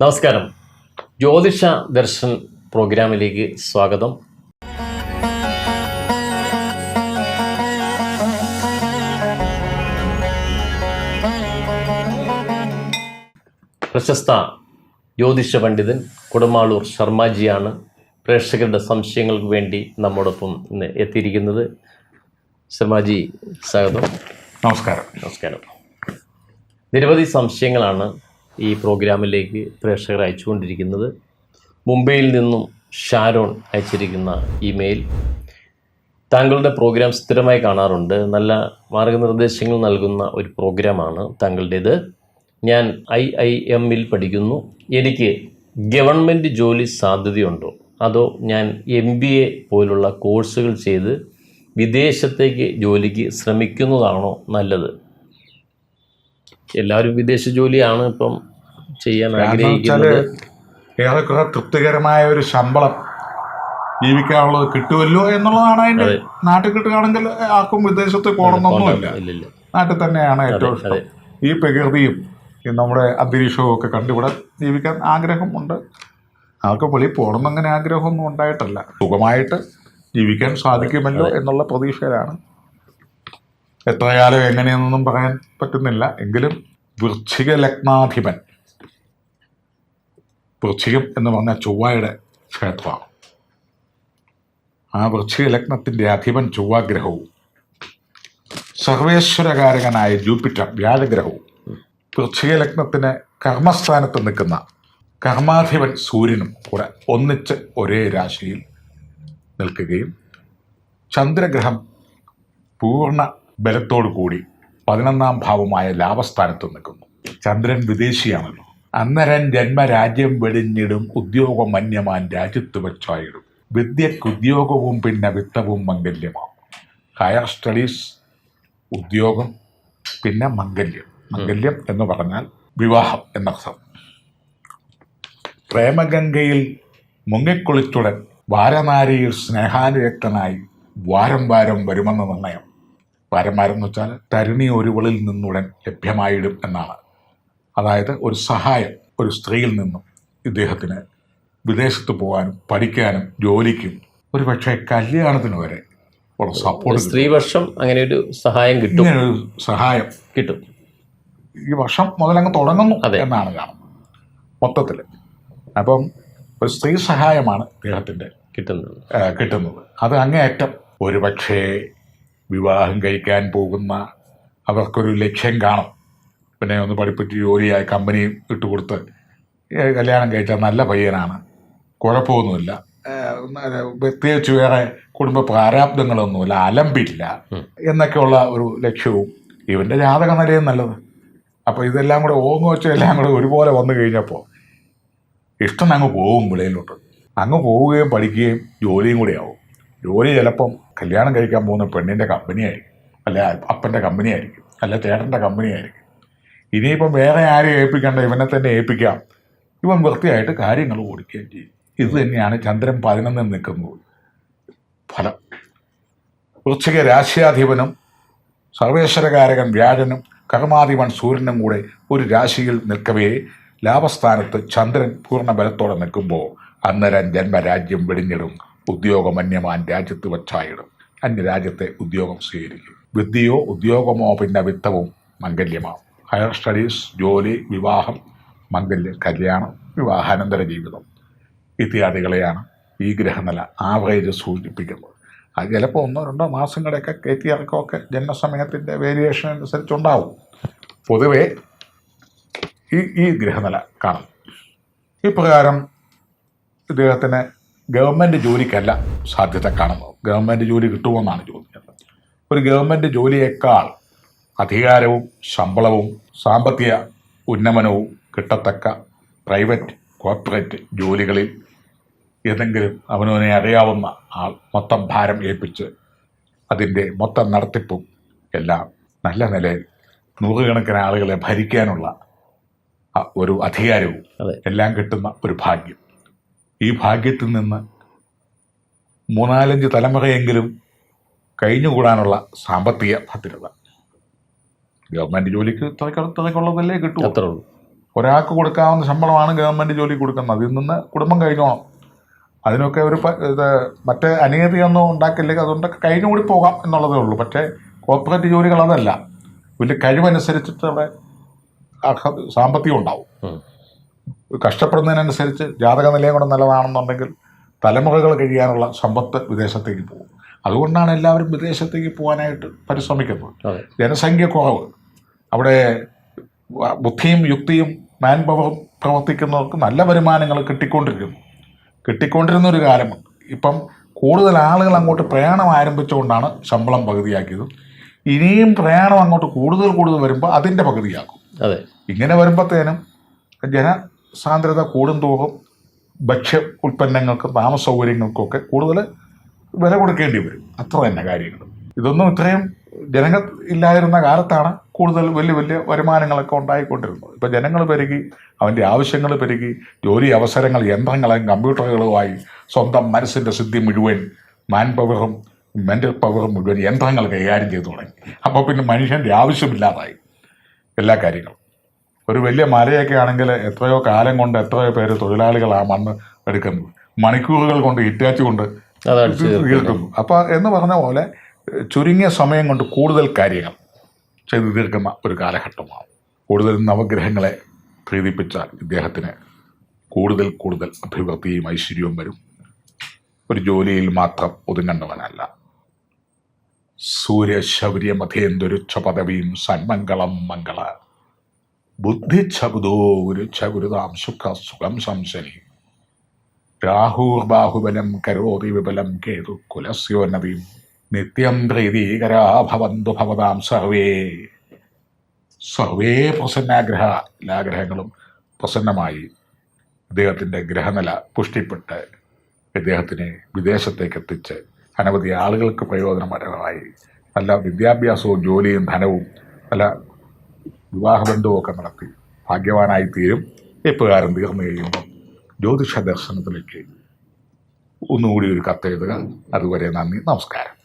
നമസ്കാരം. ജ്യോതിഷ ദർശൻ പ്രോഗ്രാമിലേക്ക് സ്വാഗതം. പ്രശസ്ത ജ്യോതിഷ പണ്ഡിതൻ കുടമാളൂർ ശർമാജിയാണ് പ്രേക്ഷകരുടെ സംശയങ്ങൾക്ക് വേണ്ടി നമ്മോടൊപ്പം ഇന്ന് എത്തിയിരിക്കുന്നത്. ശർമാജി സ്വാഗതം. നമസ്കാരം. നമസ്കാരം. നിരവധി സംശയങ്ങളാണ് ഈ പ്രോഗ്രാമിലേക്ക് പ്രേക്ഷകർ അയച്ചുകൊണ്ടിരിക്കുന്നത്. മുംബൈയിൽ നിന്നും ഷാരോൺ അയച്ചിരിക്കുന്ന ഇമെയിൽ. താങ്കളുടെ പ്രോഗ്രാം സ്ഥിരമായി കാണാറുണ്ട്. നല്ല മാർഗനിർദ്ദേശങ്ങൾ നൽകുന്ന ഒരു പ്രോഗ്രാമാണ് താങ്കളുടേത്. ഞാൻ ഐ ഐ എമ്മിൽ പഠിക്കുന്നു. എനിക്ക് ഗവൺമെന്റ് ജോലി സാധ്യതയുണ്ടോ? അതോ ഞാൻ എം ബി എ പോലുള്ള കോഴ്സുകൾ ചെയ്ത് വിദേശത്തേക്ക് ജോലിക്ക് ശ്രമിക്കുന്നതാണോ നല്ലത്? എല്ലാവരും വിദേശ ജോലിയാണ് ഇപ്പം ചെയ്യാൻ ആഗ്രഹിക്കുന്നത്. ഏറെക്കുറെ തൃപ്തികരമായ ഒരു ശമ്പളം ജീവിക്കാനുള്ളത് കിട്ടുമല്ലോ എന്നുള്ളതാണ് അതിന്റെ അതെ. നാട്ടിൽ കിട്ടുകയാണെങ്കിൽ ആർക്കും വിദേശത്ത് പോകണമെന്നൊന്നുമില്ല. നാട്ടിൽ തന്നെയാണ് ഏറ്റവും ഇഷ്ടം. ഈ പ്രകൃതിയും ഈ നമ്മുടെ അന്തരീക്ഷവും ഒക്കെ കണ്ടിവിടെ ജീവിക്കാൻ ആഗ്രഹമുണ്ട്. ആൾക്ക് വെളിയിൽ പോകണമെന്നങ്ങനെ ആഗ്രഹമൊന്നും ഉണ്ടായിട്ടല്ല. സുഖമായിട്ട് ജീവിക്കാൻ സാധിക്കുമല്ലോ എന്നുള്ള പ്രതീക്ഷയിലാണ് എത്ര കാലം എങ്ങനെയെന്നൊന്നും പറയാൻ പറ്റുന്നില്ല. എങ്കിലും വൃശ്ചിക ലഗ്നാധിപൻ വൃശ്ചികം എന്ന് പറഞ്ഞ ചൊവ്വയുടെ ക്ഷേത്രമാണ് ആ വൃശ്ചിക ലഗ്നത്തിന്റെ അധിപൻ ചൊവ്വാഗ്രഹവും സർവേശ്വരകാരകനായ ജൂപ്പിറ്റർ വ്യാഴഗ്രഹവും വൃശ്ചിക ലഗ്നത്തിന് കർമ്മസ്ഥാനത്ത് നിൽക്കുന്ന കർമാധിപൻ സൂര്യനും കൂടെ ഒന്നിച്ച് ഒരേ രാശിയിൽ നിൽക്കുകയും ചന്ദ്രഗ്രഹം പൂർണ ബലത്തോടു കൂടി പതിനൊന്നാം ഭാവമായ ലാഭസ്ഥാനത്ത് നിൽക്കുന്നു. ചന്ദ്രൻ വിദേശിയാണല്ലോ. അന്നരൻ ജന്മരാജ്യം വെടിഞ്ഞിടും ഉദ്യോഗം മന്യമാൻ രാജ്യത്ത് വെച്ചായിടും. വിദ്യക്കുദ്യോഗവും പിന്നെ വിത്തവും മംഗല്യമാവും. ഹയർ സ്റ്റഡീസ് ഉദ്യോഗം പിന്നെ മംഗല്യം. മംഗല്യം എന്ന് പറഞ്ഞാൽ വിവാഹം എന്നർത്ഥം. പ്രേമഗംഗയിൽ മുങ്ങിക്കുളിച്ചുടൻ വാരനാരിയിൽ സ്നേഹാനുരക്തനായി വാരം വാരം വരുമെന്ന നിർണയം. വാരം വാരം എന്ന് വെച്ചാൽ തരുണി ഒരുവളിൽ നിന്നുടൻ ലഭ്യമായിടും എന്നാണ്. അതായത് ഒരു സഹായം ഒരു സ്ത്രീയിൽ നിന്നും ഇദ്ദേഹത്തിന് വിദേശത്ത് പോകാനും പഠിക്കാനും ജോലിക്കും ഒരു പക്ഷേ കല്യാണത്തിന് വരെ ഉള്ള സപ്പോർട്ട് സ്ത്രീവർഷം അങ്ങനെ ഒരു സഹായം കിട്ടും. ഇങ്ങനെ ഒരു സഹായം കിട്ടും. ഈ വർഷം മുതലങ്ങ് തുടങ്ങുന്നു. എന്നാണ് കാണുന്നത്. മൊത്തത്തിൽ അപ്പം ഒരു സ്ത്രീ സഹായമാണ് ഇദ്ദേഹത്തിന്റെ കിട്ടുന്നത്. കിട്ടുന്നത്. അത് അങ്ങേയറ്റം ഒരുപക്ഷേ വിവാഹം കഴിക്കാൻ പോകുന്ന അവർക്കൊരു ലക്ഷ്യം കാണും. പിന്നെ ഒന്ന് പഠിപ്പിച്ച് ജോലിയായി കമ്പനി ഇട്ടുകൊടുത്ത് കല്യാണം കഴിച്ചാൽ നല്ല പയ്യനാണ്. കുഴപ്പമൊന്നുമില്ല. പ്രത്യേകിച്ച് വേറെ കുടുംബ പ്രാരാബ്ദങ്ങളൊന്നുമില്ല. അലമ്പില്ല. എന്നൊക്കെയുള്ള ഒരു ലക്ഷ്യവും ഇവന്റെ ജാതക നിലയും നല്ലത്. അപ്പോൾ ഇതെല്ലാം കൂടെ ഓങ്ങ് വെച്ച് എല്ലാം കൂടെ ഒരുപോലെ വന്നു കഴിഞ്ഞപ്പോൾ ഇഷ്ടം അങ്ങ് പോകും വിളയിലോട്ട്. അങ്ങ് പോവുകയും പഠിക്കുകയും ജോലിയും കൂടെ ആവും. ജോലി ചിലപ്പം കല്യാണം കഴിക്കാൻ പോകുന്ന പെണ്ണിന്റെ കമ്പനി ആയിരിക്കും അല്ല അപ്പന്റെ കമ്പനിയായിരിക്കും. അല്ല ചേട്ടന്റെ കമ്പനിയായിരിക്കും. ഇനിയിപ്പം വേറെ ആരെയും ഏൽപ്പിക്കേണ്ട? ഇവനെ തന്നെ ഏൽപ്പിക്കാം. ഇവൻ വൃത്തിയായിട്ട് കാര്യങ്ങൾ ഓടിക്കുകയും ചെയ്യും. ഇത് തന്നെയാണ് ചന്ദ്രൻ പതിനൊന്നിൽ നിൽക്കുന്നത് ഫലം. വൃശ്ചിക രാശ്യാധിപനും സർവേശ്വരകാരകൻ വ്യാഴനും കർമാധിപൻ സൂര്യനും കൂടെ ഒരു രാശിയിൽ നിൽക്കവേ ലാഭസ്ഥാനത്ത് ചന്ദ്രൻ പൂർണ ബലത്തോടെ നിൽക്കുമ്പോൾ അന്നേരം ജന്മരാജ്യം വെടിഞ്ഞിടും. ഉദ്യോഗം അന്യമാൻ രാജ്യത്ത് വച്ചായിടും. അന്യരാജ്യത്തെ ഉദ്യോഗം സ്വീകരിക്കും. വിദ്യയോ ഉദ്യോഗമോ പിന്നെ വിത്തവും മംഗല്യമാവും. ഹയർ സ്റ്റഡീസ് ജോലി വിവാഹം മംഗല്യം കല്യാണം വിവാഹാനന്തര ജീവിതം ഇത്യാദികളെയാണ് ഈ ഗ്രഹനില ആവറേജ് സൂചിപ്പിക്കുന്നത്. അത് ചിലപ്പോൾ ഒന്നോ രണ്ടോ മാസങ്ങളെയൊക്കെ കയറ്റി ഇറക്കമൊക്കെ ജന്മസമയത്തിന്റെ വേരിയേഷൻ അനുസരിച്ചുണ്ടാവും. പൊതുവേ ഈ ഈ ഗ്രഹനില കാണും. ഇപ്രകാരം ഇദ്ദേഹത്തിന് ഗവൺമെന്റ് ജോലിക്കല്ല സാധ്യത കാണുന്നത്. ഗവൺമെന്റ് ജോലി കിട്ടുമെന്നാണ് ചോദിക്കുന്നത് ഒരു ഗവൺമെന്റ് ജോലിയേക്കാൾ അധികാരവും ശമ്പളവും സാമ്പത്തിക ഉന്നമനവും കിട്ടത്തക്ക പ്രൈവറ്റ് കോർപ്പറേറ്റ് ജോലികളിൽ ഏതെങ്കിലും അവനവനെ അറിയാവുന്ന ആൾ മൊത്തം ഭാരം ഏൽപ്പിച്ച് അതിന്റെ മൊത്തം നടത്തിപ്പും എല്ലാം നല്ല നിലയിൽ നൂറുകണക്കിന് ആളുകളെ ഭരിക്കാനുള്ള ഒരു അധികാരവും എല്ലാം കിട്ടുന്ന ഒരു ഭാഗ്യം. ഈ ഭാഗ്യത്തിൽ നിന്ന് മൂന്നാലഞ്ച് തലമുറയെങ്കിലും കഴിഞ്ഞുകൂടാനുള്ള സാമ്പത്തിക ഭദ്രത. ഗവൺമെന്റ് ജോലിക്ക് ഇത്രക്കുള്ളതല്ലേ കിട്ടൂ? അത്രേ ഉള്ളൂ. ഒരാൾക്ക് കൊടുക്കാവുന്ന ശമ്പളമാണ് ഗവൺമെന്റ് ജോലി കൊടുക്കുന്നത്. അതിൽ നിന്ന് കുടുംബം കഴിഞ്ഞോണം അതിനൊക്കെ ഒരു മറ്റേ അനീതിയൊന്നും ഉണ്ടാക്കില്ലെങ്കിൽ അതുകൊണ്ടൊക്കെ കഴിഞ്ഞുകൂടി പോകാം എന്നുള്ളതേ ഉള്ളൂ. പക്ഷേ കോർപ്പറേറ്റ് ജോലികൾ അതല്ല. വലിയ കഴിവനുസരിച്ചിട്ട് അവിടെ സാമ്പത്തികം ഉണ്ടാവും. കഷ്ടപ്പെടുന്നതിനനുസരിച്ച് ജാതക നിലയം കൂടെ നല്ലതാണെന്നുണ്ടെങ്കിൽ തലമുറകൾ കഴിയാനുള്ള സമ്പത്ത് വിദേശത്തേക്ക് പോകും. അതുകൊണ്ടാണ് എല്ലാവരും വിദേശത്തേക്ക് പോകാനായിട്ട് പരിശ്രമിക്കുന്നത്. ജനസംഖ്യ കുറവ്. അവിടെ ബുദ്ധിയും യുക്തിയും മാൻ പവർ പ്രവർത്തിക്കുന്നവർക്ക് നല്ല വരുമാനങ്ങൾ കിട്ടിക്കൊണ്ടിരിക്കുന്നു. കിട്ടിക്കൊണ്ടിരുന്ന ഒരു കാലമുണ്ട് ഇപ്പം കൂടുതൽ ആളുകൾ അങ്ങോട്ട് പ്രയാണം ആരംഭിച്ചുകൊണ്ടാണ് ശമ്പളം പകുതിയാക്കിയത്. ഇനിയും പ്രയാണം അങ്ങോട്ട് കൂടുതൽ കൂടുതൽ വരുമ്പോൾ അതിന്റെ പകുതിയാക്കും അതെ. ഇങ്ങനെ വരുമ്പോഴത്തേനും ജനസാന്ദ്രത കൂടുന്തോറും ഭക്ഷ്യ ഉൽപ്പന്നങ്ങൾക്കും താമസ സൗകര്യങ്ങൾക്കൊക്കെ കൂടുതൽ വില കൊടുക്കേണ്ടി വരും. അത്ര തന്നെ കാര്യങ്ങൾ ഇതൊന്നും ഇത്രയും ജനങ്ങൾ ഇല്ലാതിരുന്ന കാലത്താണ് കൂടുതൽ വലിയ വലിയ വരുമാനങ്ങളൊക്കെ ഉണ്ടായിക്കൊണ്ടിരുന്നത്. ഇപ്പം ജനങ്ങൾ പെരുകി അവന്റെ ആവശ്യങ്ങൾ പെരുകി ജോലി അവസരങ്ങൾ യന്ത്രങ്ങളും കമ്പ്യൂട്ടറുകളുമായി സ്വന്തം മനസ്സിന്റെ സിദ്ധി മുഴുവൻ മാൻ പവറും മെന്റൽ പവറും മുഴുവൻ യന്ത്രങ്ങൾ കൈകാര്യം ചെയ്തു തുടങ്ങി. അപ്പോൾ പിന്നെ മനുഷ്യന്റെ ആവശ്യമില്ലാതായി. എല്ലാ കാര്യങ്ങളും. ഒരു വലിയ മലയൊക്കെ ആണെങ്കിൽ എത്രയോ കാലം കൊണ്ട് എത്രയോ പേര് തൊഴിലാളികൾ ആ മണ്ണ് എടുക്കുന്നത്. മണിക്കൂറുകൾ കൊണ്ട് ഇറ്റാച്ച് കൊണ്ട് തീർക്കുന്നു അപ്പൊ അപ്പോൾ എന്ന് പറഞ്ഞ പോലെ ചുരുങ്ങിയ സമയം കൊണ്ട് കൂടുതൽ കാര്യങ്ങൾ ചെയ്തു തീർക്കുന്ന ഒരു കാലഘട്ടമാണ് കൂടുതൽ നവഗ്രഹങ്ങളെ പ്രീതിപ്പിച്ചാൽ ഇദ്ദേഹത്തിന് കൂടുതൽ കൂടുതൽ അഭിവൃദ്ധിയും ഐശ്വര്യവും വരും. ഒരു ജോലിയിൽ മാത്രം ഒതുങ്ങേണ്ടവനല്ല. സൂര്യശൗര്യമധേന്ദുരുച്ച പദവിയും സന്മംഗളം മംഗള. ബുദ്ധിച്ഛബുദോ ഗുരുച്ഛഗുരുതാം സുഖ സുഖം സംശനി രാഹുർബാഹുബലം കരോതി വിബലം കേതു കുലസ്യോന്നതിയും നിത്യം പ്രീതികരാ ഭവന്തു ഭവതാം സർവേ. സർവേ പ്രസന്നാഗ്രഹ എല്ലാഗ്രഹങ്ങളും പ്രസന്നമായി. അദ്ദേഹത്തിന്റെ ഗ്രഹനില പുഷ്ടിപ്പെട്ട് അദ്ദേഹത്തിന് വിദേശത്തേക്ക് എത്തിച്ച് അനവധി ആളുകൾക്ക് പ്രയോജനപരമായി നല്ല വിദ്യാഭ്യാസവും ജോലിയും ധനവും നല്ല വിവാഹബന്ധവും ഒക്കെ നടത്തി ഭാഗ്യവാനായി തീരും ഇപ്രകാരം തീർന്നു കഴിയുമ്പോൾ ജ്യോതിഷ ദർശനത്തിലേക്ക് ഒന്നുകൂടി ഒരു കത്തെഴുതുക. അതുവരെ നന്ദി നമസ്കാരം.